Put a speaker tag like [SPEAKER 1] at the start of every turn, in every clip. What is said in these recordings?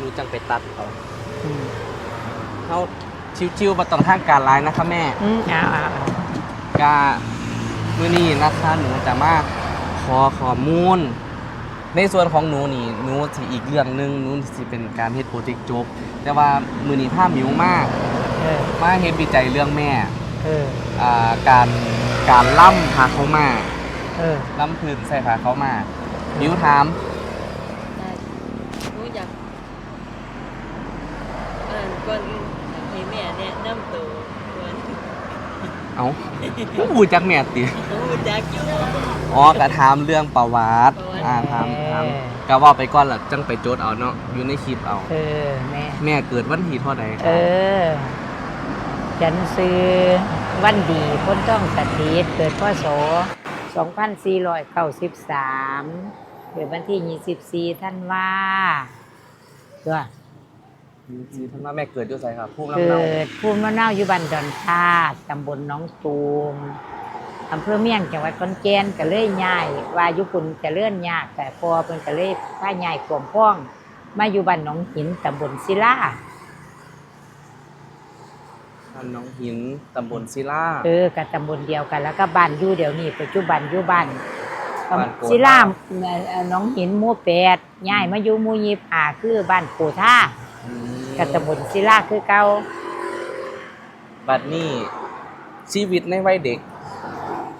[SPEAKER 1] หนูจังไปตัดเอา
[SPEAKER 2] อืม
[SPEAKER 1] เขาชิวๆมาต้องทางการร้ายนะคะแม่
[SPEAKER 2] อืมเอาเอาเอา
[SPEAKER 1] กามื้อนี้นะคะหนูจะมาขอข้อมูล ในส่วนของหนูนี่หนูสิอีกเรื่องหนึงหนูสิเป็นการเฮ็ดโปรเจกต์จบ แต่ว่ามื้อนี้ภาพมิวมาก
[SPEAKER 2] เออ
[SPEAKER 1] มาเฮ็ดวิจัยเรื่องแม่
[SPEAKER 2] เออ
[SPEAKER 1] อ่าการการล่ำพาเขามา
[SPEAKER 2] เออ
[SPEAKER 1] ล่ำพื้นใส่พาเขามา มิวถาม
[SPEAKER 3] ได้หนูอยากอ่านก่อนอื่นให้แม่แนะนำตัวก่อน
[SPEAKER 1] เอ้าบูจักแม่ติ
[SPEAKER 3] หนูอยากอยู่
[SPEAKER 1] อ๋อกระถามเรื่องประวัติ
[SPEAKER 3] ประวัติ
[SPEAKER 1] อ่าถามถามก็ว่าไปก่อนล่ะจังไปโจทย์เอาเนาะอยู่ในคลิปเอา
[SPEAKER 2] เออแม่
[SPEAKER 1] แม่เกิดวันที่เท่าใดค
[SPEAKER 2] เอ
[SPEAKER 1] รับ
[SPEAKER 2] อ ฉันซื้อวันดีพ้นต้องสถิตเกิดพศ2493เกิดวันที่ 24ท่านว่าตัว
[SPEAKER 1] สิท่านว่าแม่เกิดอยู่ไสครับภูมิลำ
[SPEAKER 2] เกิ
[SPEAKER 1] เนา
[SPEAKER 2] ดภูมิลำเนาอยู่บ้านดอนธาตุตำบลหน้องตูมอำเภอเมียงจังหวัดขอนแก่นก็เลยย้าย ว่าอยู่ปุ่นจะเลื่อนยากแต่พอเพิ่นก็เลยพาย้ายกลมพ้อง มาอยู่บ้านหนองหินตำบลศิลา
[SPEAKER 1] บ้านหน้องหินตำบลศิลา
[SPEAKER 2] เออกับตำบลเดียวกัน แล้วก็บ้านอยู่เดี๋ยวนี้ปัจจุบันอยู่บ้าน
[SPEAKER 1] บ้านโกธา
[SPEAKER 2] ศิลาเอ่อหน้องหินหมู่แปดย้ายมาอยู่หมู่ยีผาคือบ้านโพธา กับตำบลศิลาคือเก่า
[SPEAKER 1] บัดนี้ชีวิตในวัยเด็ก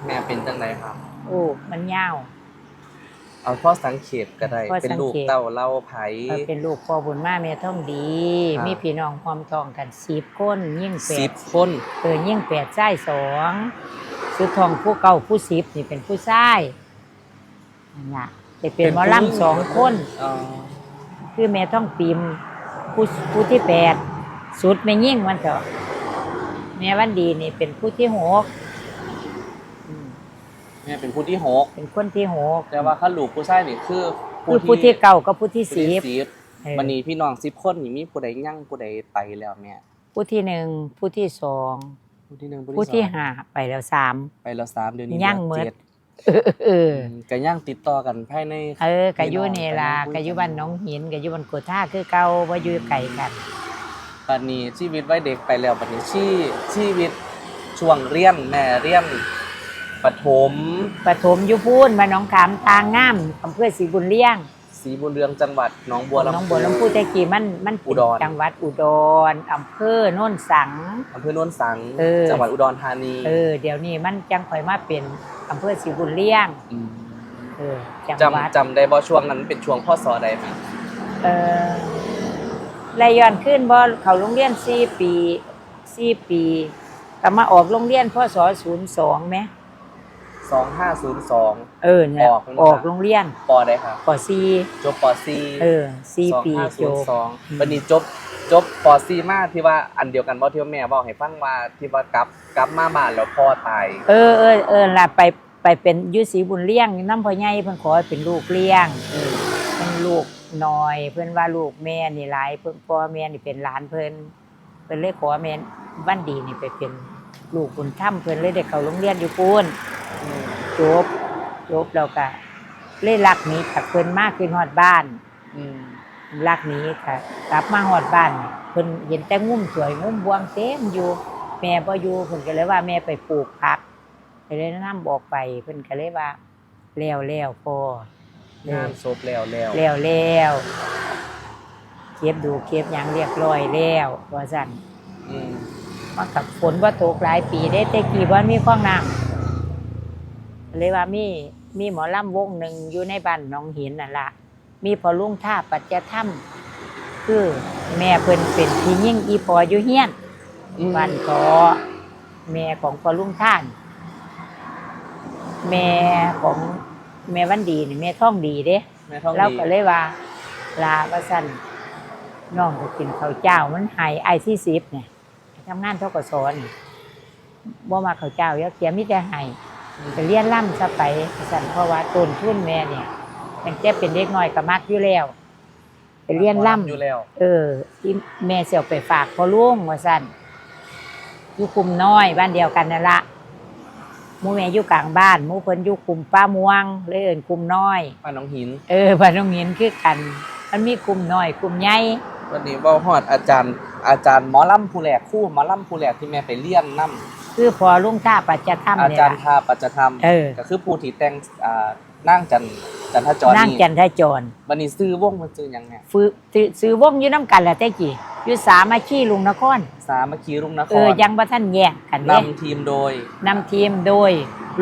[SPEAKER 1] แม่เป็นจังไดครับ
[SPEAKER 2] โอ้มันยาว
[SPEAKER 1] เอาพ่อสังเขปก็ได้
[SPEAKER 2] พ่อ
[SPEAKER 1] เป็น
[SPEAKER 2] สังเขป
[SPEAKER 1] ลูกเต้าเล่าไผ
[SPEAKER 2] เราเป็นลูกพ่อบุญมาแม่ท่องดี
[SPEAKER 1] ครับ
[SPEAKER 2] มีพี่น้องพร้อมทองกันสิบคนยิ่งแป
[SPEAKER 1] สิ
[SPEAKER 2] ด
[SPEAKER 1] บคน
[SPEAKER 2] เออยิ่งแปดชายสองสุดทองผู้เก่าผู้สิบนี่เป็นผู้ชายนั่นล่ะจะเป็นหมอลำสองคน
[SPEAKER 1] อ๋อ
[SPEAKER 2] คือแม่ท่องปิม ผู้ผู้ที่แปดสุดแม่ยิ่งมันเถอะแม่วันดีนี่เป็นผู้ที่หกอืม
[SPEAKER 1] แม่เป็นผู้ที่หก
[SPEAKER 2] เป็นคนที่หก
[SPEAKER 1] แต่ว่าข้าลูกผู้ชายนี่คือ
[SPEAKER 2] คือผู้ที่เก่ากับผู้ที่
[SPEAKER 1] ผู้
[SPEAKER 2] สิ
[SPEAKER 1] ที่
[SPEAKER 2] บ
[SPEAKER 1] สิบ
[SPEAKER 2] เออ
[SPEAKER 1] วันนี้พี่น้องสิบคนนี่มีผู้ใดยั่งผู้ใดไปแล้วแม่
[SPEAKER 2] ผู้ที่หนึ่งผู้ที่สอง
[SPEAKER 1] ผู้ที่หนึ่ง
[SPEAKER 2] ผู้ที่
[SPEAKER 1] สอง
[SPEAKER 2] ห้าไปแล้วสาม
[SPEAKER 1] ไปแล้วสามเดือนนี้
[SPEAKER 2] ยั่ง
[SPEAKER 1] หลือ
[SPEAKER 2] เมิด
[SPEAKER 1] จ็ด
[SPEAKER 2] เออ เออ
[SPEAKER 1] ก็ยั่งติดต่อกันภายใน
[SPEAKER 2] เออกะยุนี่ล่ะ
[SPEAKER 1] พี่น้อง
[SPEAKER 2] กะยุบ้านหน้องหินกะยุบ้านโกท่าคือเก่าว่าอยู่ไกลกัน
[SPEAKER 1] ปันนี้ชีวิตวัยเด็กไปแล้วปันนี้ชีชีวิตช่วงเรียนแม่เรียนปฐม
[SPEAKER 2] ปฐมอยุพูนมานหน้องขามทางงามอำเภอศรีบุญเลี้ยง
[SPEAKER 1] ศรีบุญเรืองจังหวัดหนองบัวลำ
[SPEAKER 2] หน้องบัวลำพูแต่กี้มันมันเป็น
[SPEAKER 1] อุดร
[SPEAKER 2] จังหวัดอุดรอำเภอโน่นสัง
[SPEAKER 1] อำเภอโนนสัง
[SPEAKER 2] เออ
[SPEAKER 1] จังหวัดอุดรธานี
[SPEAKER 2] เออเดี๋ยวนี้มันจังค่อยมาเป็น อำเภอศรีบุญเลี้ยง
[SPEAKER 1] ม
[SPEAKER 2] เออจังหวัด
[SPEAKER 1] จำจำได้บ่ช่วงนั้นเป็นช่วงพ่อสอใดไหม
[SPEAKER 2] เออไล่ย้อนขึ้นบ่เขาโรงเรียนสี่ปีสี่ปีก็มาออกโรงเรียนพศศูนย์สองไหม
[SPEAKER 1] สองห้าศูนย์สอง
[SPEAKER 2] เออเนี่ย
[SPEAKER 1] ออกมั้ย
[SPEAKER 2] ออกโรงเรียน
[SPEAKER 1] ปอได้ครับ
[SPEAKER 2] ปสี่
[SPEAKER 1] จบปอซี
[SPEAKER 2] เออสี่
[SPEAKER 1] สอง
[SPEAKER 2] ปี
[SPEAKER 1] ห้า
[SPEAKER 2] จ
[SPEAKER 1] ศูน
[SPEAKER 2] บ
[SPEAKER 1] ย์สอง
[SPEAKER 2] อืม
[SPEAKER 1] วันนี้จบจบปอซีมาที่ว่าอันเดียวกันบ่ที่ว่าแม่บอกให้ฟังว่าที่ว่ากลับกลับมาบ้านแล้วพ่อตาย
[SPEAKER 2] เออเออเออล่ะไปไปเป็นอยุสีบุญเลี้ยงน้ำพ่อใหญ่เพิ่นขอให้เป็นลูกเลี้ยงเป็นลูกน้อย เพิ่นว่าลูกแม่นี่หลายเพิ่นพ่อแม่นี่เป็นหลานเพิ่นเพิ่นเลยขอแม่วันดีนี่ไปเป็นลูกบุญธรรมเพิ่นเลยได้เข้าโรงเรียนอยู่ปูน จบจบแล้วก็เลยรักหนี้จากเพิ่นมากขึ้นฮอดบ้าน
[SPEAKER 1] อืม
[SPEAKER 2] รักหนี้ค่ะ กลับมาฮอดบ้านเพิ่นเห็นแต่งุ่มสวยงุ่มบวงเต็มอยู่ แม่บ่อยู่เพิ่นก็เลยว่าแม่ไปปลูกผักก็เลยนำบอกไปเพิ่นก็เลยว่าแล้วแล้วพอเอองา
[SPEAKER 1] นศพแล้วแล้ว
[SPEAKER 2] แล้วแล้วเก็บดูเก็บหยังเรียบร้อยแล้วว่าซั่น
[SPEAKER 1] อืม
[SPEAKER 2] มากับฝนบ่ตกหลายปีได้แต่กี่บ่มีคลองน้ำ เลยว่ามีมีหมอลำวงหนึ่งอยู่ในบ้านหนองหินนั่นล่ะมีพอลุงท่าปัจจธรรมคือแม่เพิ่นเป็นพี่ยิ่งอีพออยู่เฮียนบ้านขอแม่ของพ่อลุงท่าน แม่ของแม่วันดีนี่แม่ท่องดีเด้
[SPEAKER 1] แม่ท้อง
[SPEAKER 2] เรา
[SPEAKER 1] ดี
[SPEAKER 2] ก็เลยว่า ลาว่าสั่นน้องก็กินข้าวเจ้ามันใหายไอที่สิบเนี่ยทำงานเท่ากับสอนบ่มาข้าวเจ้าเยอะเกียมิแต่ใหาย ไปเลี้ยนล่ำซะไปว่าสั่นเพราะว่าต้นทุนแม่เนี่ยตั้งแต่เป็นเด็กน้อยก็มักอยู่แล้ว ไปเลี้ยนล่ำ
[SPEAKER 1] อยู่แล้ว
[SPEAKER 2] เออ ที่แม่เสียวไปฝากพ่อลุงว่าสั่นอยู่คุมน้อยบ้านเดียวกันนั่นละหมู่แม่อยู่กลางบ้านหมู่เพิ่นอยู่คุมป้าม่วงเลยเอิ้นคุมน้อย
[SPEAKER 1] บ้านหน้องหิน
[SPEAKER 2] เออบ้านน้องเมียนคือกันมมันมีกลุ่มน้อยกลุ่มใหญ่
[SPEAKER 1] วันนี้เว่าฮอดอาจารย์ อาจารย์หมอลำผู้แรกครู่หมอลำผู้แรกที่แม่ไปเรียนนํ
[SPEAKER 2] คือพอลุงท่าปัจจธรรม
[SPEAKER 1] อา
[SPEAKER 2] เนี่ย
[SPEAKER 1] จารย์
[SPEAKER 2] ล่ะ
[SPEAKER 1] ทาปัจจธรรม
[SPEAKER 2] เออ
[SPEAKER 1] ก็คือผู้ที่แต่งอ่านั่งจันจันทจร
[SPEAKER 2] นั่ง
[SPEAKER 1] นี่
[SPEAKER 2] จันทจร
[SPEAKER 1] วันนี้ซื้อวงมันซื้อหยังไง
[SPEAKER 2] ฟื้อซื้อซื้อวงอยู่น้ำกันแหละแต่กี่อยู่สามาชีลุงนคร
[SPEAKER 1] สามัคคีรุ่งนค
[SPEAKER 2] เออ
[SPEAKER 1] ร
[SPEAKER 2] ยังบ่ท่านแยกกันเด้
[SPEAKER 1] นำทีมโดย
[SPEAKER 2] นำทีมโดย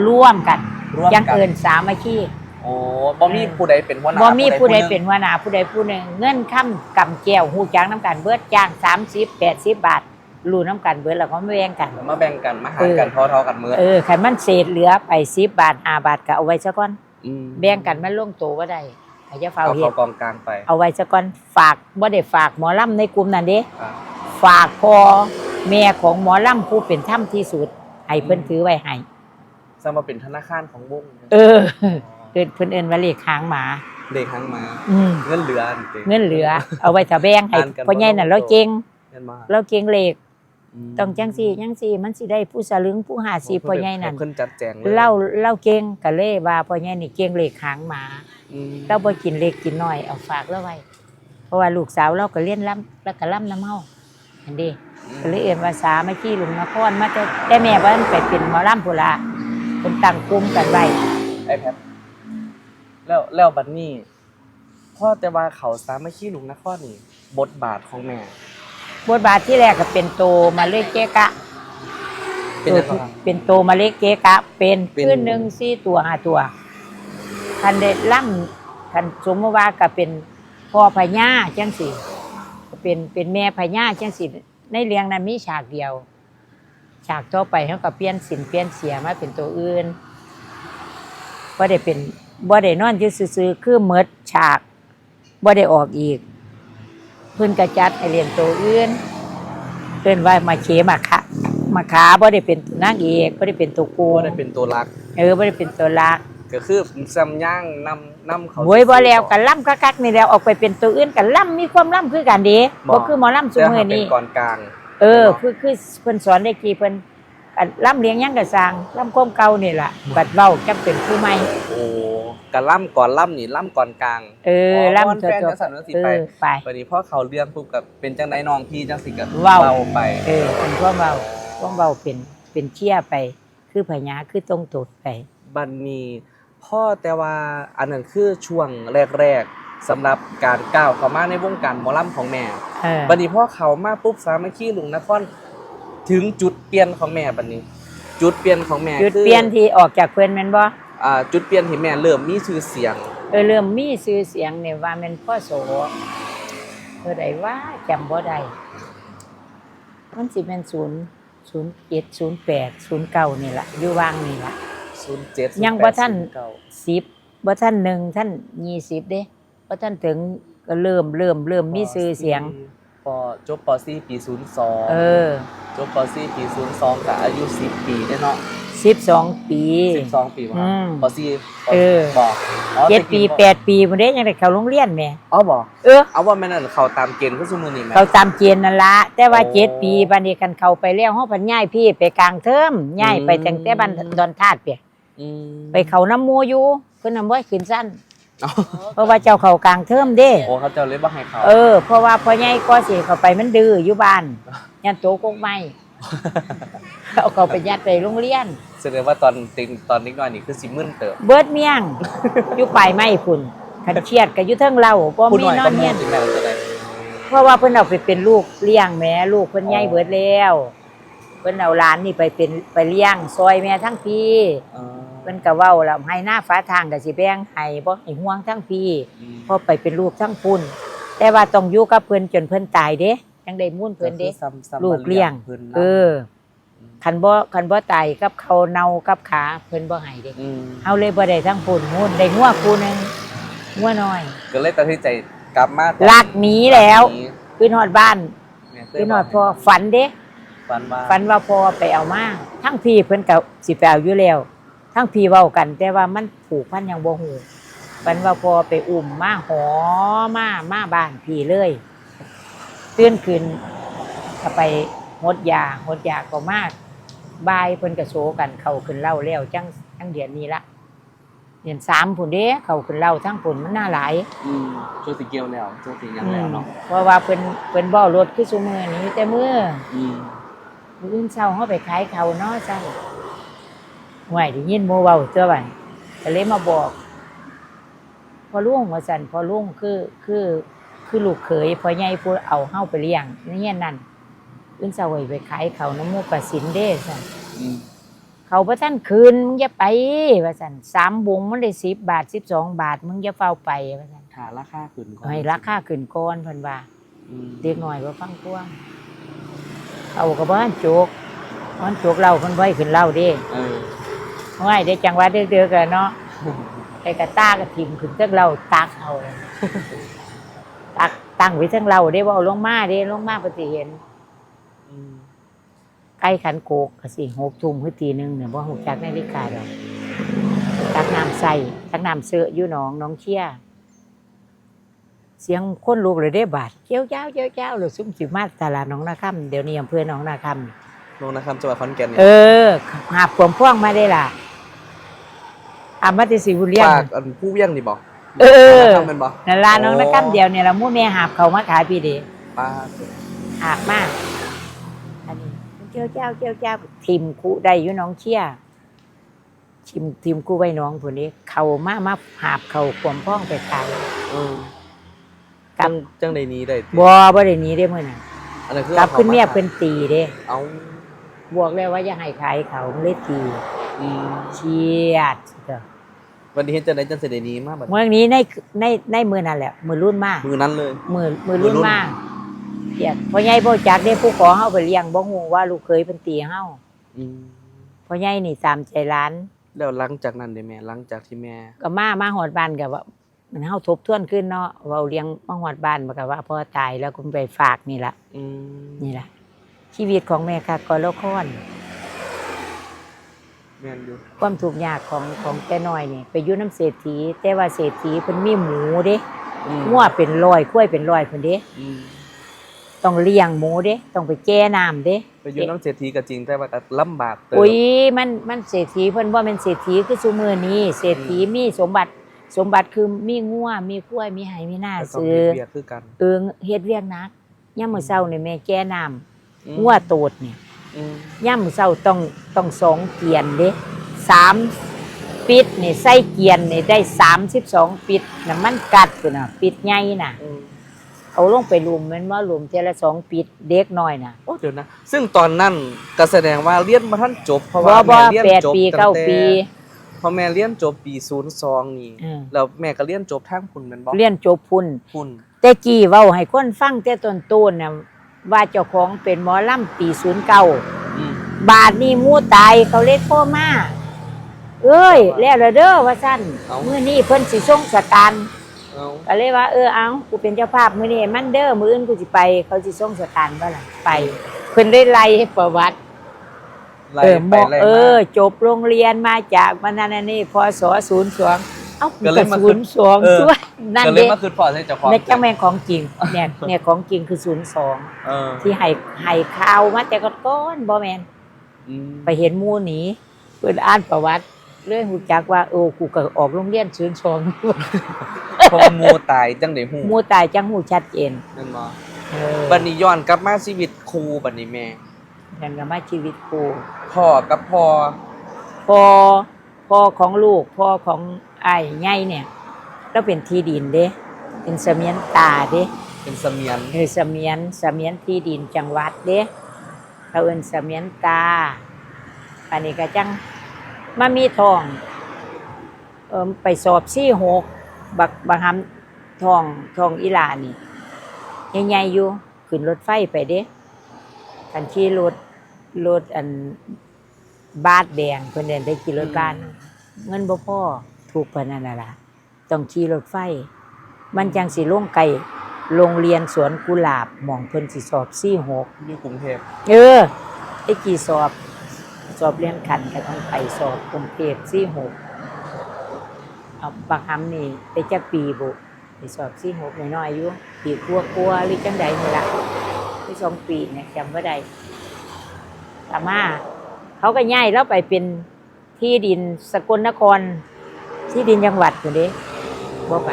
[SPEAKER 2] ร่วมกัน
[SPEAKER 1] ร่วม
[SPEAKER 2] ยัง
[SPEAKER 1] กัน
[SPEAKER 2] เอินสามาชี
[SPEAKER 1] โอ้บ่มีผู้ใดเป็นหัวหน้า
[SPEAKER 2] บ่มีผู้ใด
[SPEAKER 1] หง
[SPEAKER 2] เป็นหัวหน้าผู้ใดผู้หนึ่งเงินค้ำกำแก้วฮู้จักน้ำกันเบิดจ้าง 30 80 บาท รู้น้ำกันเบิดแล้วก็มาแบ่งกัน
[SPEAKER 1] มาแบ่งกันมาหาร
[SPEAKER 2] เออ
[SPEAKER 1] กันเท่าๆกันมื้อ
[SPEAKER 2] เออคันมันเศษเหลือไป10บาท5บาทก็เอาไว้ซะก่อน
[SPEAKER 1] ม
[SPEAKER 2] แบ่งกันมันลงตัวบ่ได้ให้จะเฝ้า
[SPEAKER 1] เอา
[SPEAKER 2] เฮ็
[SPEAKER 1] เข้า
[SPEAKER 2] ด
[SPEAKER 1] กองกลางไป
[SPEAKER 2] เอาไว้ซะก่อนฝากบ่ได้ฝากหมอลำในกลุ่มนั้นเด้
[SPEAKER 1] อ่า
[SPEAKER 2] ฝากพอแม่ของหมอลำผู้เป็นถ้ำที่สุดให้เพิ่นถือไว้ให้
[SPEAKER 1] สร้างมาเป็นธนาคารของวง
[SPEAKER 2] เออเกิดเพิ่นเอิ้นว่าเลขค้างหมา
[SPEAKER 1] เด็กหางมา
[SPEAKER 2] อืม
[SPEAKER 1] เงินเหลือจริงๆ
[SPEAKER 2] เงินเหลือ เอาไว้ถ้าแบ่งให้
[SPEAKER 1] อ่านกัน
[SPEAKER 2] พ่อใหญ่นั่น
[SPEAKER 1] บ่
[SPEAKER 2] เรา
[SPEAKER 1] ลงตัว
[SPEAKER 2] เก่ง
[SPEAKER 1] เงินมา
[SPEAKER 2] เราเก่งเลข
[SPEAKER 1] ม
[SPEAKER 2] ต้องจังซี่จังซี่มันสิได้ผู้สลึงผู้50พ่อใหญ่นั่น
[SPEAKER 1] เพิ่นจัดแจงเลย
[SPEAKER 2] เราเราเก่งก็เลยว่าพ่อใหญ่นี่เก่งเลขค้างหมา
[SPEAKER 1] อืม
[SPEAKER 2] เราบ่กินเล็กกินน้อยเอาฝากเราไว้เพราะว่าลูกสาวเราก็เรียนล่ำแล้วก็ล่ำน้ำเฮาอันเด้ก็เลยเอิ้นว่าสามาขี้ลุงนครมาแต่แต่แม่ว่ามันไปเป็นหมอล่ำพุ่นล่ะเพิ่นตั้งกลุ่มกันไว้
[SPEAKER 1] ไอแพดแล้วแล้วบัดนี้พ่อแต่ว่าเขาสามัคคีลุงนครนี่ บทบาทของแม่
[SPEAKER 2] บทบาทที่แรกก็เป็นโตมาเลขเกกะ
[SPEAKER 1] เป็นยังไงครับ
[SPEAKER 2] เป็นโตมาเลขเกกะ เป็น
[SPEAKER 1] เป็น
[SPEAKER 2] ขึ้นหนึ่งสี่ตัวห้าตัวคันเด็ดล่ำคันสมมติว่าก็เป็นพ่อพญาจังสิเป็นเป็นแม่พญาจังสิในเรียงนั้นมีฉากเดียว ฉากต่อไปเขาก็เปลี่ยนสินเปลี่ยนเสียมาเป็นตัวอื่นบ่ได้เป็นบ่ได้นอนอยู่ซื่อๆคือเมดฉากบ่ได้ออกอีก เพิ่นกระจัดให้เรียนตัวอื่นเพิ่นว่ามาเขมาคะมาขาบ่ได้เป็นตัวนางเอกบ่ได้เป็นตัวกู
[SPEAKER 1] บ่ได้เป็นตัวรัก
[SPEAKER 2] เออบ่ได้เป็นตัวหลัก
[SPEAKER 1] ก็คือซ้ำย่างนำนำเขา
[SPEAKER 2] โวยบ่แล้วกันล่ำคักๆนี่แล้วออกไปเป็นตัวอื่นกันล่ำมีความล่ำคือกันเด้บ่คือหมอล่ำซุ
[SPEAKER 1] แต่
[SPEAKER 2] มื้อ
[SPEAKER 1] เขาเป็
[SPEAKER 2] นี้
[SPEAKER 1] นก่อนกลาง
[SPEAKER 2] เออ คือคือเพิ่นสอนได้กี่เพิ่นกันล่ำเลี้ยงหยังก็สร้างล่ำความเก่านี่ล่ะบัดเว้าจังเป็นผู้ใหม่
[SPEAKER 1] โอ้ กะล่ำก่อนล่ำนี่ล่ำก่อนกลาง
[SPEAKER 2] เออ
[SPEAKER 1] อ๋อ
[SPEAKER 2] ล่ำ
[SPEAKER 1] ม่วนแฟน
[SPEAKER 2] ตัว
[SPEAKER 1] จังสันว่าสิ
[SPEAKER 2] เอ
[SPEAKER 1] ไป
[SPEAKER 2] อไป
[SPEAKER 1] วันนี้พ่อเขาเรื่องปุ๊บกับเป็นจังไดน้องพี่จังสิกับ
[SPEAKER 2] เว้า
[SPEAKER 1] ไป
[SPEAKER 2] เออเป็นความเว้าความเว้าเป็นเป็นเชี่ยไป คือพญาคือตรงตดไป
[SPEAKER 1] บันนี้พ่อแต่ว่าอันนั้นคือช่วงแรกๆสำหรับการก้าวเข้ามาในวงการหมอลำของแม่
[SPEAKER 2] เออ
[SPEAKER 1] บันนี้พ่อเขามาปุ๊บสามัคคีลุงนครถึงจุดเปลี่ยนของแม่บันนี้ จุดเปลี่ยนของแม่
[SPEAKER 2] จุด
[SPEAKER 1] คือ
[SPEAKER 2] เปลี่ยนที่ออกจากเพิ่นแม่นบ่
[SPEAKER 1] อ่า จุดเปลี่ยนที่แม่เริ่มมีชื่อเสียง
[SPEAKER 2] เออเริ่มมีชื่อเสียงเนี่ยว่าแม่นพ่อโสเออได้ว่าจำบ่ได้มันสิเป็นศูนย์ศูนย์เจ็ดศูนย์แปดศูนย์เก้านี่ล่ะอยู่ว่างนี่ล่ะ
[SPEAKER 1] 07
[SPEAKER 2] ยังบ่ทัน
[SPEAKER 1] 09
[SPEAKER 2] สิบบ่ท่านหนึ่งท่านยี่สิบเด้บ่ท่านถึงก็เริ่มเริ่มเริ่มมีชื่อเสียง
[SPEAKER 1] ปจบป .4 ปี 02
[SPEAKER 2] เออ
[SPEAKER 1] จบป .4 ปี 02กับอายุ 10 ปีได้เนาะ
[SPEAKER 2] สิบสองปี
[SPEAKER 1] 12ปีบ่ครับ
[SPEAKER 2] อืม
[SPEAKER 1] ป .4
[SPEAKER 2] เออ
[SPEAKER 1] บอกอ๋อ
[SPEAKER 2] เจ็ดปี
[SPEAKER 1] ต่กี้
[SPEAKER 2] แปดปีบ่ได้ยังได้เข้าโรงเรียนแหม่
[SPEAKER 1] อ๋อบอก
[SPEAKER 2] เออ
[SPEAKER 1] เอาว่าแม่นั่นเขาตามเกณฑ์คือซุมื้อนี้แม่
[SPEAKER 2] เขาตามเกณฑ์นั่นละแต่ว่า
[SPEAKER 1] โอ้
[SPEAKER 2] เจ็ดปีบัดนี้กันเข้าไปแล้วเฮาพันย้ายพี่ไปกลางเทอมย้ายไป
[SPEAKER 1] อืม
[SPEAKER 2] ตั้งแต่บ้านดอนธาตุเปีย
[SPEAKER 1] อืม
[SPEAKER 2] ไปเขาน้ำหมูอยู่เพิ่นนำบ่ให้ขึ้นสั้น
[SPEAKER 1] อ๋อ
[SPEAKER 2] เพราะว่าเจ้าเข้ากลางเทอมเด้
[SPEAKER 1] โอ้เขาเจ้าเลยบ่ให้เขา
[SPEAKER 2] เออ เพราะว่าพ่อใหญ่ก็สิเข้าไปมันดื้ออยู่บ้านยันโตกกไม้ เอาเขาไปยัดไปโรงเรียน
[SPEAKER 1] แสดงว่าตอนติงตอนนิดหน่อยนี่คือสิมึนเติบ
[SPEAKER 2] เบิดเมียง อยู่ปลายไม้พุ่นคันเครียดก็อยู่เทิงเราบ่
[SPEAKER 1] ผู้
[SPEAKER 2] มี
[SPEAKER 1] น้อย
[SPEAKER 2] นอ
[SPEAKER 1] ก็
[SPEAKER 2] น
[SPEAKER 1] มู
[SPEAKER 2] เฮียน
[SPEAKER 1] สิแม่จะได้
[SPEAKER 2] เพราะว่าเพิ่นเอาไปเป็นลูกเลี้ยงแม่ลูกเพิ่นใหญ่เบิดแล้ว เพิ่นเอาหลานนี่ไปเป็นไปเลี้ยงซอยแม่ทั้งพี่
[SPEAKER 1] อ๋อ
[SPEAKER 2] เพิ่นก็เว้าแล้วให้หน้าฟ้าทางก็สิแบ่งให้บ่ให้ห่วงทั้งพี่
[SPEAKER 1] อืม
[SPEAKER 2] เพราะไปเป็นลูกทั้งพุ่นแต่ว่าต้องอยู่กับเพิ่นจนเพิ่นตายเด้ จังได้มุ่นเพิ่นเด้
[SPEAKER 1] ก็คือซ้ำๆ
[SPEAKER 2] ลูกเลี้ยง
[SPEAKER 1] พิ่น
[SPEAKER 2] เอ
[SPEAKER 1] นะ
[SPEAKER 2] อคันบ่คันบ่ตายกับเขาวเนากับขาเพิ่นบ่ให้เด้
[SPEAKER 1] อืม
[SPEAKER 2] เฮาเลยบ่ได้ทั้งพุ่นมุ่นได้งัวคู่หนึงงัวน้อย
[SPEAKER 1] ก็เลยตัดสินใจกลับมาตอน
[SPEAKER 2] ลักหนีแล้ว
[SPEAKER 1] หนี
[SPEAKER 2] ขึ้นฮอดบ้าน
[SPEAKER 1] แม่เคย
[SPEAKER 2] ขึ้นฮอด
[SPEAKER 1] บ
[SPEAKER 2] พ่อก
[SPEAKER 1] ให้
[SPEAKER 2] ฝันเด้
[SPEAKER 1] ฝันว่า
[SPEAKER 2] ฝันว่าพ่อไปเอามาทั้งพี่เพิ่นก็สิไปเอาอยู่แล้วทั้งพี่เว้ากัน แต่ว่ามันผูกพันยังบ่ฮู้ฝันว่าพ่อไปอุ้มมาหอมามาบ้านพี่เลย ตื่นขึ้นก็ไปหดยาหดยาก็มากบายเพิ่นก็โซกันเข้าขึ้นเล่าแล้วจังจังเดือนนี้ละเรียนสามผุนเด้เขาขึ้นเล่าทั้งผุนมันน่าหลาย
[SPEAKER 1] อืมช่วงสีเกียวแล้วช่วงสียังแล้วเนาะ
[SPEAKER 2] เพราะว่าเป็นเป็นบ่อรถคือซุมือนี้แต่มือ
[SPEAKER 1] อืม
[SPEAKER 2] มื้ออื่นเช้าเฮาไปขายเขาวเนาะซั่นห่วยได้ยินหมู่เว้าเจ้าบัดก็เลยมาบอก พอลุงว่าซั่นพอลุงคือคือ คือลูกเขยพ่อใหญ่ผู้เอาเฮาไปเลี้ยงในเฮียนนั่นอื่นเช้าไว้ไปขายเขาวน้ำหมูกสินเด้ซั่น
[SPEAKER 1] อืม
[SPEAKER 2] เขาพระท่านคืนมึงอย่าไปว่าสันสามวงมันได้สิบบาทสิบสองบาท มึงอย่าเฝ้าไปว่าสัน
[SPEAKER 1] หาราคาขึ้นก่อน
[SPEAKER 2] ให้ราคาขึ้นก้อนเพิ่นว่า
[SPEAKER 1] อืม
[SPEAKER 2] เด็กหน่อยว่าฟังกว้างเขากับบ้านโจกบ้านโจกเหล่าเพิ่นไว้ขึ้นเหล่าเด้
[SPEAKER 1] เออ
[SPEAKER 2] ไว้ได้จังหวัดเดือๆกันเนาะไอ้กระตากระถิ่มขึ้นเทั้งเหล่าตักเอาเลย ตักตั้งไว้เทั้งเหล่าเด้ว่าเอาลงมาเด้ลงมาปฏิเห็น
[SPEAKER 1] อืม
[SPEAKER 2] ใกล้ขันโกกก็สิหกทุ่มคือตีหนึ่งเนี่ยบ่หกจักนาฬิกาดอกตักน้ำใส่ตักน้ำเสืออยู่หนองหน้องเชี่ยเสียงคนลูกเลยได้บาดเจ้าเจ้าเจ้าเจ้าหรือซุ้มสิมาตลาดหน้องนาคำเดี๋ยวนี้อำเภอหนองนาค
[SPEAKER 1] ลงนะครับจังหวัดขอนแก่นำเนี่
[SPEAKER 2] เอยอหาบขวมพ่วงมาได้ล่ะอามาติสิบุญเลี้ยง
[SPEAKER 1] ฝากอันผู้เวียงนี่บอก
[SPEAKER 2] เออ
[SPEAKER 1] ทำเป็นบอก
[SPEAKER 2] นั่นล่ะหน้องนาคำเดียวเนี่ยละหมู่แม่หาบเขามาขายพี่เดี
[SPEAKER 1] ป้า
[SPEAKER 2] หากมาก อันนี้เจ้าเจ้าเจ้าเจ้าทีมคูได้อยู่หน้องเชี่ยทีมทีมคูไว้หน้องผู้นี้ เขามามาหาบเขาขวมพ่องไปขาย
[SPEAKER 1] เออ
[SPEAKER 2] กั
[SPEAKER 1] จั
[SPEAKER 2] บ
[SPEAKER 1] งจังในนี้ได้ติ
[SPEAKER 2] บ่บ่ได้หนี้ได้มื้อน่ะ
[SPEAKER 1] อันนั้นคือ
[SPEAKER 2] กับขึ้นเมีย
[SPEAKER 1] อาขา
[SPEAKER 2] เพิ่นตีเด้
[SPEAKER 1] เอา
[SPEAKER 2] บอกแล้วว่าอย่าให้ขายเขามันเลยตี
[SPEAKER 1] อืม
[SPEAKER 2] เชียดเด้อ
[SPEAKER 1] วันนี้เห็นจะได้จังเสได็นี้มากแบบ
[SPEAKER 2] เมื่อนี้ในในในมื้อนั่นแหละมื้อรุ่นมาก
[SPEAKER 1] มือนั้นเลย
[SPEAKER 2] มื้อมื้อรุ่น
[SPEAKER 1] มื้อรุ่น
[SPEAKER 2] มากเกียดพ่อใหญ่บ่จักได้ผู้ขอเฮาไปเลี้ยงบ่ฮู้ว่าลูกเคยเพิ่นตีเฮา
[SPEAKER 1] อืม
[SPEAKER 2] พ่อใหญ่นี่ตามใจร้าน
[SPEAKER 1] แล้วหลังจากนั้นได้แม่หลังจากที่แม่
[SPEAKER 2] ก็มามาหอดบ้านก็ว่ามันเฮาทบทวนขึ้นเนาะเว้าเลี้ยงมาหอดบ้านมันก็ว่าพ่อตายแล้วคุณไปฝากนี่ล่ะ
[SPEAKER 1] อืม
[SPEAKER 2] นี่ล่ะชีวิตของแม่ค่ะก็ละคร
[SPEAKER 1] แม่นอยู่
[SPEAKER 2] ความทุกข์ยากของของแก่น้อยนี่ไปอยู่น้ำเศรษฐีแต่ว่าเศรษฐีเพิ่นมีหมูเด้
[SPEAKER 1] อืม
[SPEAKER 2] งัวเป็นร้อยกล้วยเป็นร้อยเพิ่นเด้
[SPEAKER 1] อืม
[SPEAKER 2] ต้องเลี้ยงหมูเด้ ต้องไปแก้น้ำเด้
[SPEAKER 1] ไปอยู่น้ำเศรษฐีก็จริงแต่ว่าก็ลำบากเติบ
[SPEAKER 2] อุ้ยมันมันเศรษฐีเพิ่นบ่แม่นเศรษฐีคือซุมื้อนี้เศรษฐีมีสมบัติ สมบัติคือมีงัวมีกล้วยมีไหมีหน้า
[SPEAKER 1] ก็ต้อง
[SPEAKER 2] ซื้อ
[SPEAKER 1] เฮ็ดเวียกคือกัน
[SPEAKER 2] เออเฮ็ดเวียกหนักย่ามมื้อเช้านี่แม่แก้น้ำ
[SPEAKER 1] อืม
[SPEAKER 2] งัวโตดนี่
[SPEAKER 1] อืม
[SPEAKER 2] ย่ามมื้อเช้าต้องต้องสองเกียนเด้สามปิดนี่ใส่เกียนนี่ได้สามสิบสองปิดน้ำมันกัดพุ่นน่ะ ปิดใหญ่น่ะ
[SPEAKER 1] อืม
[SPEAKER 2] เอาลงไปลุมแมันว่าลุมเทอละสองปิดเด็กน้อยน่ะ
[SPEAKER 1] โอ้เดี๋ยวนะ ซึ่งตอนนั้นก็แสดงว่าเรียนมาท่านจบ เพราะ
[SPEAKER 2] บ่
[SPEAKER 1] ว่า
[SPEAKER 2] บ่
[SPEAKER 1] แม่เรียน
[SPEAKER 2] แปด
[SPEAKER 1] จบ
[SPEAKER 2] ปี
[SPEAKER 1] ตั้ง
[SPEAKER 2] เก้า
[SPEAKER 1] แต่
[SPEAKER 2] ปี
[SPEAKER 1] พอแม่เรียนจบปีศูนย์สองนี่
[SPEAKER 2] อืม
[SPEAKER 1] แล้วแม่ก็เรียนจบทางคุณเป็นบ่
[SPEAKER 2] เรียนจบพุ่น
[SPEAKER 1] คุณ
[SPEAKER 2] แต่กี้เว้าให้คนฟังแต่ต้นต้นน่ะ ว่าเจ้าของเป็นหมอลำปีศูนย์เก้า
[SPEAKER 1] อืม
[SPEAKER 2] บาทนี่หมู่ตายเขาเล่นพ่อมาเอ้ย แล้วละเด้อว่าซั่นมื้อนี้เพิ่นสิส่งสการ
[SPEAKER 1] เอา
[SPEAKER 2] ก็เลยว่าเออเอากูเป็นเจ้าภาพมื้อนี้มันเด้อมื้ออื่นกูสิไป เขาสิส่งสการบ่ล่ะไป เพิ่นได้ไล่ประวัติ
[SPEAKER 1] ไล่
[SPEAKER 2] เออ
[SPEAKER 1] ไป
[SPEAKER 2] มอ
[SPEAKER 1] ไล่
[SPEAKER 2] เอ
[SPEAKER 1] มา
[SPEAKER 2] อจบโรงเรียนมาจากมันนั่นนนี่พศ02 เอ้า
[SPEAKER 1] ก็เลยมา
[SPEAKER 2] ศูนย์สอง
[SPEAKER 1] เออ
[SPEAKER 2] ด้วยนั่น
[SPEAKER 1] ก็เลย
[SPEAKER 2] เด้
[SPEAKER 1] มาคือพอใช้เจ้าของ
[SPEAKER 2] ในจังแม่งของจริงเนี่ยเนี่ยของจริงคือ02
[SPEAKER 1] เออ
[SPEAKER 2] ที่ให้ให้ข่าวมาแต่ก่อนๆบ่แม่น
[SPEAKER 1] อืม
[SPEAKER 2] ไปเห็นหมู่หนีเพิ่นอ่านประวัติเลยฮู้จักว่าโอ้กูก็ออกโรงเรียน02
[SPEAKER 1] พอหมูตายจังได้ฮู้
[SPEAKER 2] หมู่ตายจังฮู้ชัดเจน
[SPEAKER 1] นั่นบ่
[SPEAKER 2] เออ
[SPEAKER 1] บัดนี้ย้อนกลับมาชีวิตครูบัดนี้แม่
[SPEAKER 2] นั่นก็มาชีวิตกู
[SPEAKER 1] พ่อกับพ่อ
[SPEAKER 2] พ่อพ่อของลูกพ่อของ ไอ้ายใหญ่เนี่ยเราเป็นที่ดินเด้เป็นเสมียนตาเด้
[SPEAKER 1] เป็นเสมียน
[SPEAKER 2] เออเสมียนเสมียนที่ดินจังหวัดเด้เขาเอิ้นเสมียนตาอันนี้ก็จังมามีทองเออไปสอบซี่หกบักบักหำทองทองอีหลานี่ใหญ่ๆอยู่ขึ้นรถไฟไปเด้คันขี่รถรถอันบาทแดงเพิ่นเดินได้ขี่รถบ้าน เงินบ่พอ ถูกปานนั้นน่ะล่ะต้องขี่รถไฟ มันจังสิลงไกลโรงเรียนสวนกุหลาบหม่องเพิ่นสิสอบซี่หก
[SPEAKER 1] อยู่กรุงเทพ
[SPEAKER 2] เออไอ้กี่สอบ สอบเรียนขันก็ต้องไปสอบกรุงเทพซี่หกเอาบางคำนี่ได้จักปีบุไปสอบซี่หกน้อยๆอยู่ปีกลัวกลัวๆหรือจังใดนี่ละที่สองปีเนี่ยจำว่าใดแต่มาเขาก็ย้ายแล้วไปเป็นที่ดินสกลนคร ที่ดินจังหวัดคนนี้บ่ไป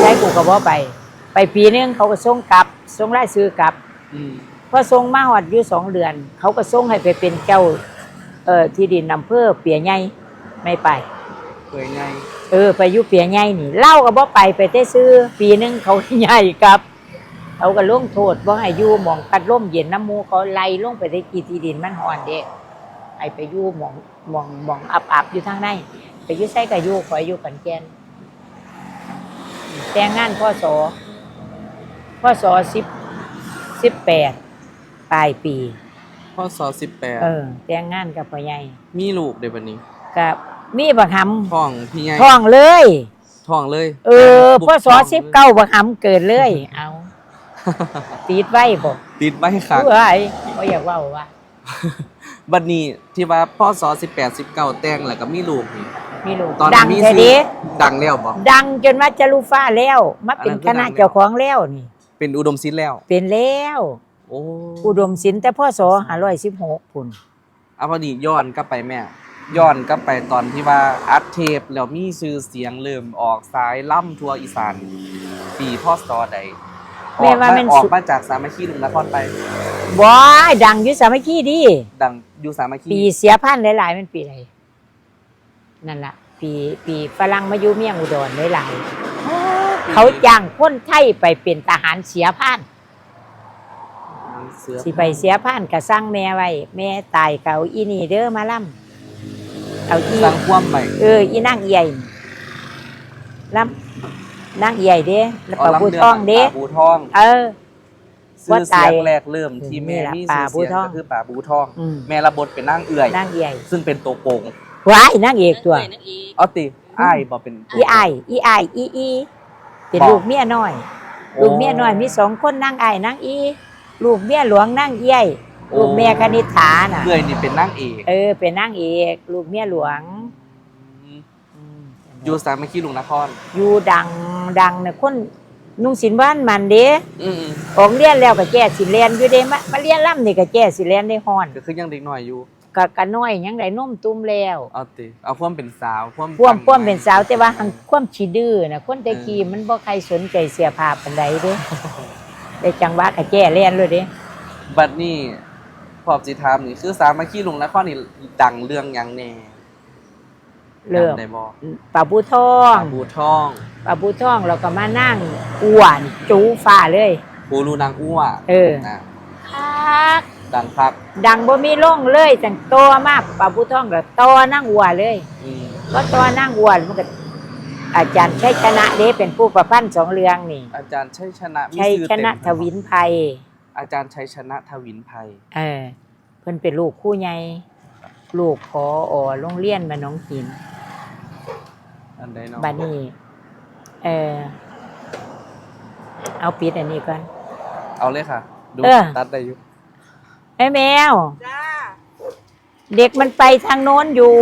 [SPEAKER 2] ใช้กูก็บ่ไป ไปปีนึงเขาก็ส่งกลับส่งรายซื้อกลับ
[SPEAKER 1] อืม
[SPEAKER 2] พอส่งมาหอดอยู่สองเดือน เขาก็ส่งให้ไปเป็นเจ้า เอ่อที่ดินอำเภอเปียใหญ่ไม่ไป
[SPEAKER 1] เคยไง
[SPEAKER 2] เออไปอยู่เปียใหญ่นี่เล่าก็บ่ไปไปแต่ซื้อ ปีนึงเขาใหญ่ครับเขาก็ลงโทษบ่ให้อยู่หมองพัดลมเย็นน้ำหมูเขาไล่ลงไปได้กี่ที่ดินมันห่อนเด้ให้ไปอยู่หมองห มองหมองอับอับๆอยู่ทางในไปอยู่ไสก็อยู่ขอยอยู่ขอนแก่นแต่งงานพ่อสอพ่อสอสิบสิบแปดปลายปี
[SPEAKER 1] พ่อสอสิบแปด
[SPEAKER 2] เออแต่งงานกับพ่อใหญ่
[SPEAKER 1] มีลูกเดี๋ยววันนี้
[SPEAKER 2] กับมีบักห
[SPEAKER 1] ท้องพี่ใหญ่ำ
[SPEAKER 2] ท้องเลย
[SPEAKER 1] ท้องเลย
[SPEAKER 2] เออ
[SPEAKER 1] บุก
[SPEAKER 2] พ่อสอ
[SPEAKER 1] ท้ง
[SPEAKER 2] สิบเก้าบักหำเกิดเลย เอาติดไว้บอก
[SPEAKER 1] ติดไว้ค่ะ
[SPEAKER 2] เอ้ยก็อยากเว่าว่า
[SPEAKER 1] บัดนี้ที่ว่าพ่อสอสิบแปดสิบเก้าแต่งแล้วก็มีลูกนี่
[SPEAKER 2] มีลูก
[SPEAKER 1] ตอน
[SPEAKER 2] ดั
[SPEAKER 1] นั้น
[SPEAKER 2] ง
[SPEAKER 1] มี
[SPEAKER 2] แท้
[SPEAKER 1] ซื้
[SPEAKER 2] เดี
[SPEAKER 1] อดังแล้วบ่
[SPEAKER 2] ดังจนว่าจะลูฟ้าแล้วมาเป็น
[SPEAKER 1] อันนั้นคือ
[SPEAKER 2] คณะ
[SPEAKER 1] ดังแล้ว
[SPEAKER 2] เจ้าของแล้วนี่
[SPEAKER 1] เป็นอุดมศิลป์แล้ว
[SPEAKER 2] เป็นแล้ว
[SPEAKER 1] โอ้
[SPEAKER 2] อุดมศิลป์แต่พ่อสอหาร้อยสิบหกพุ่น
[SPEAKER 1] เอาพอดีย้อนกลับไปแม่ ย้อนกลับไปตอนที่ว่าอัดเทปแล้วมีชื่อเสียงเริ่มออกสายล่ำทัวร์อีสานปีพ่อสอใดอ
[SPEAKER 2] แม่
[SPEAKER 1] อก
[SPEAKER 2] ว่า
[SPEAKER 1] มา
[SPEAKER 2] มัน
[SPEAKER 1] ออก
[SPEAKER 2] สุ
[SPEAKER 1] มาจากสามัคคีลุงนครไป
[SPEAKER 2] ว้ายดังอยุสามัคคีดี
[SPEAKER 1] ดังอยู่สามัคคี
[SPEAKER 2] ปีเสียพันธุ์หลายๆมันปีอะไรนั่นล่ะ ปีปีฝรั่งมาอยู่เมียงอุดรหลายๆเขาจ้างคนไทยไปเป็นทหารเสียพันธุ์
[SPEAKER 1] เสือ
[SPEAKER 2] สิไปเสียพันธุ์ก็สั่งแม่ไว้แม่ตายเก่าอีนี่เด้อมาล่ำเอาอี
[SPEAKER 1] สร้างความใหม่
[SPEAKER 2] เอออีนางเอียนี่ล่ำนางเอียเด้แล้วปลาบูทองเด้
[SPEAKER 1] ปลาบูทอง
[SPEAKER 2] เออ
[SPEAKER 1] ชื่อ
[SPEAKER 2] ว่า
[SPEAKER 1] เสี
[SPEAKER 2] ตาย
[SPEAKER 1] ยงแรกเริ่มที่
[SPEAKER 2] นี่
[SPEAKER 1] แม่
[SPEAKER 2] แหละ
[SPEAKER 1] มี
[SPEAKER 2] ปลา
[SPEAKER 1] ชื่อเสียง
[SPEAKER 2] บูทอง
[SPEAKER 1] ก็คือป่าบูทอง
[SPEAKER 2] อืม
[SPEAKER 1] แม่รับบทเป็นนางเอื่อย
[SPEAKER 2] นางเอีย
[SPEAKER 1] ซึ่งเป็นตัวโกง
[SPEAKER 2] ว้ายนางเอกตัว
[SPEAKER 3] นั่นเอง
[SPEAKER 1] เอาติอ้ายบอกเป็น
[SPEAKER 2] อีไอายอีไอายอีอีเป็น
[SPEAKER 1] บอก
[SPEAKER 2] ลูกเมียน้อย ลูกเมียน้อยมีสองคนนางไอ้ายนางอี ลูกเมียหลวงนางเอี้ยยลูกแม่คณิษฐาน่ะ
[SPEAKER 1] เอื่อยนี่เป็นนางเอก
[SPEAKER 2] เออเป็นนางเอกลูกเมียหลวง
[SPEAKER 1] อยู่สามัคคีลุงนคร
[SPEAKER 2] อยู่ดังดังเนี่ยคน นุ่งสินบ้านมันเด้
[SPEAKER 1] อืม
[SPEAKER 2] ของเรียนแล้วก็แก้สิเรียนอยู่เด้มามาเรียนล่ำนี่ก็แก้สิเรียนได้ฮ้อน
[SPEAKER 1] ๆก็คือยังเด็กหน่อยอยู่
[SPEAKER 2] ก็กะน้อยยังได้นมตุ้มแล้ว
[SPEAKER 1] เอาติเอาพ่วามเป็นสาวพ่วาม
[SPEAKER 2] พ่วมพ่วมเป็นสาวแต่ว่าหังความขี้ดื้อน่ะคนแต่กี้มันบ่ใครสนใจเสียผ้าปานใดเด้ได้จังหวะก็แก้เรียนเลยเด้
[SPEAKER 1] บัดนี้พอบสิถามนี่คือสามัคคีลุงนครนี่ดังเรื่องหยังแน่
[SPEAKER 2] เริ่ม
[SPEAKER 1] จำได้บ่
[SPEAKER 2] ปลาบูทอง
[SPEAKER 1] ป่าบูทอง
[SPEAKER 2] ปลาบูทองเราก็มานั่งอ้วนจูฟ้าเลย
[SPEAKER 1] ปูรูนางอ้ว
[SPEAKER 2] เออ
[SPEAKER 1] นะ
[SPEAKER 2] คัก
[SPEAKER 1] ดังพัก
[SPEAKER 2] ดังบ่มีล่งเลยจังโตมากปลาบูทองก็โตนั่งอ้วนเลย
[SPEAKER 1] อืม
[SPEAKER 2] ก็โตนั่งอ้วนมันก็อาจารย์ชัยชนะเด้เป็นผู้ประพันธ์สองเรื่องนี่
[SPEAKER 1] อาจารย์ชัยชนะมี
[SPEAKER 2] ชัย
[SPEAKER 1] ชื่อ
[SPEAKER 2] ช
[SPEAKER 1] เต็ม
[SPEAKER 2] นะทวินภัย
[SPEAKER 1] อาจารย์ชัยชนะทวินภัย
[SPEAKER 2] เออ เพิ่นเป็นลูกคู่ใหญ่ลูกพออโรงเรียนบ้านหน้องหิน
[SPEAKER 1] อันใดเนาะ
[SPEAKER 2] บัดนี้เออเอาปิดอันนี้ก่อน
[SPEAKER 1] เอาเลยค่ะ ดู
[SPEAKER 2] เออ
[SPEAKER 1] ตัดได้อยู่
[SPEAKER 2] ไอ้แมว
[SPEAKER 3] จ้า
[SPEAKER 2] เด็กมันไปทางโน้นอยู่